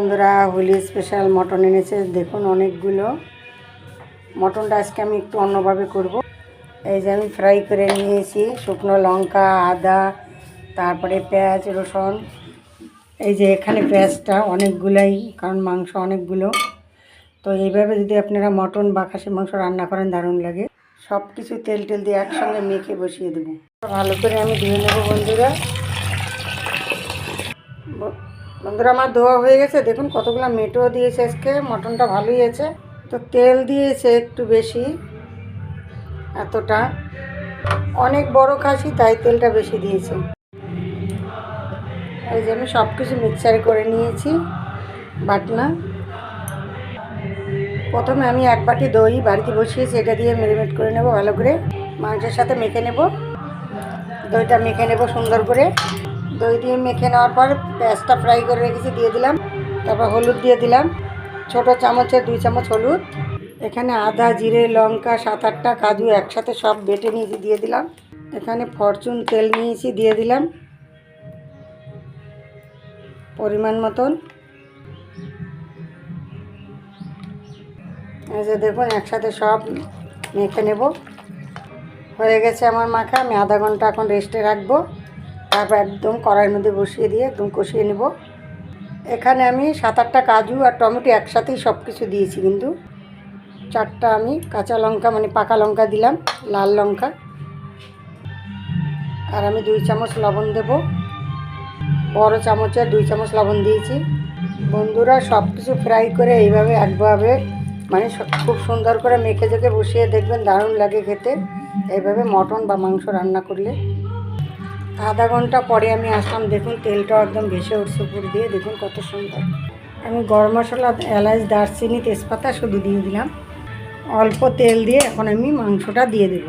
বন্ধুরা Holi special mutton এনেছে। দেখুন অনেকগুলো। মটনটা আজকে আমি একটু অন্যভাবে করব। এই যে আমি ফ্রাই করে নিয়েছি, শুকনো লঙ্কা, আদা, তারপরে পেঁয়াজ, রসুন। এই যে এখানে পেঁয়াজটা অনেকগুলাই, কারণ মাংস অনেকগুলো। তো এইভাবে যদি আপনারা মটন বা খাসি মাংস রান্না করেন, দারুণ লাগে। সব কিছু তেল টেল দিয়ে একসঙ্গে মেখে বসিয়ে দেবো। ভালো করে আমি ধুয়ে নেব বন্ধুরা। বন্ধুরা, আমার ধোয়া হয়ে গেছে। দেখুন কতগুলো মেটো দিয়েছে আজকে। মটনটা ভালোই আছে তো তেল দিয়েছে একটু বেশি, এতটা। অনেক বড় খাসি, তাই তেলটা বেশি দিয়েছে। এই যে আমি সব কিছু মিক্সার করে নিয়েছি, বাটনা। প্রথমে আমি এক বাটি দই বাড়িতে বসিয়েছি এটা দিয়ে মেরিনেট করে নেব ভালো করে। মাংসের সাথে মেখে নেব। দইটা মেখে নেব সুন্দর করে। দই দিয়ে মেখে নেওয়ার পর পেঁয়াজটা ফ্রাই করে রেখেছি, দিয়ে দিলাম। তারপর হলুদ দিয়ে দিলাম। ছোট চামচের দুই চামচ হলুদ। এখানে আদা, জিরে, লঙ্কা, সাত আটটা কাজু একসাথে সব বেটে নিয়েছি, দিয়ে দিলাম। এখানে ফরচুন তেল নিয়েছি, দিয়ে দিলাম। পরিমাণ মতন। এই যে দেখুন, একসাথে সব মেখে নেব। হয়ে গেছে আমার মাখা, আমি আধা ঘণ্টা এখন রেস্টে রাখব। তারপর একদম কড়াইয়ের মধ্যে বসিয়ে দিয়ে একদম কষিয়ে নেব। এখানে আমি সাত আটটা কাজু আর টমেটো একসাথেই সব কিছু দিয়েছি কিন্তু। চারটা আমি কাঁচা লঙ্কা মানে পাকা লঙ্কা দিলাম, লাল লঙ্কা। আর আমি দুই চামচ লবণ দেব। বড় চামচের দুই চামচ লবণ দিয়েছি। বন্ধুরা সব কিছু ফ্রাই করে এইভাবে একভাবে মানে খুব সুন্দর করে মেখে জেখে বসিয়ে দেখবেন, দারুণ লাগে খেতে। এইভাবে মটন বা মাংস রান্না করলে। আধা ঘণ্টা পরে আমি আসলাম, দেখুন তেলটা একদম ভেসে উঠছে উপর দিয়ে, দেখুন কত সুন্দর। আমি গরম মশলা, এলাচ, দারচিনি, তেজপাতা শুধু দিয়ে দিলাম। অল্প তেল দিয়ে এখন আমি মাংসটা দিয়ে দেব।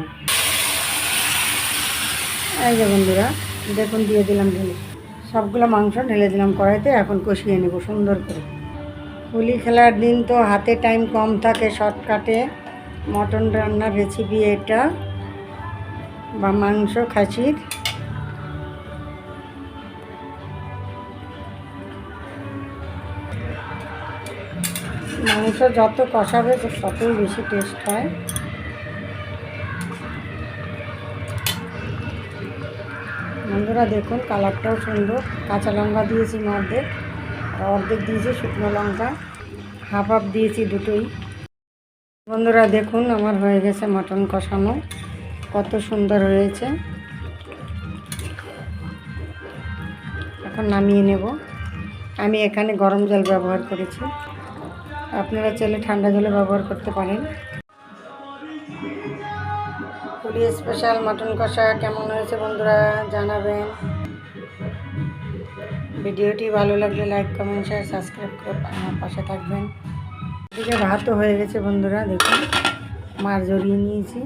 এই যে বন্ধুরা, দেখুন দিয়ে দিলাম ঢেলে। সবগুলো মাংস ঢেলে দিলাম কড়াইতে, এখন কষিয়ে নেব সুন্দর করে। হোলি খেলার দিন তো হাতে টাইম কম থাকে শর্টকাটে। মটন রান্নার রেসিপি এটা, বা মাংস, খাসির। মাংস যত কষাবে ততই বেশি টেস্ট হয়। বন্ধুরা দেখুন কালারটাও সুন্দর। কাঁচা লঙ্কা দিয়েছি মধ্যে। আর অর্ধেক দিয়েছি শুকনো লঙ্কা। হাফ হাফ দিয়েছি দুটোই। বন্ধুরা দেখুন আমার হয়ে গেছে মটন কষানো। কত সুন্দর হয়েছে। এখন নামিয়ে নেব। আমি এখানে গরম জল ব্যবহার করেছি। আপনারা চাইলে ঠান্ডা জলে ব্যবহার করতে পারেন। পুরী স্পেশাল মাটন কষা কেমন হয়েছে বন্ধুরা জানাবেন। ভিডিওটি ভালো লাগলে লাইক, কমেন্ট, শেয়ার, সাবস্ক্রাইব করে পাশে থাকবেন। এদিকে ভাতও হয়ে গেছে বন্ধুরা, দেখুন। মার জড়িয়ে নিয়েছি।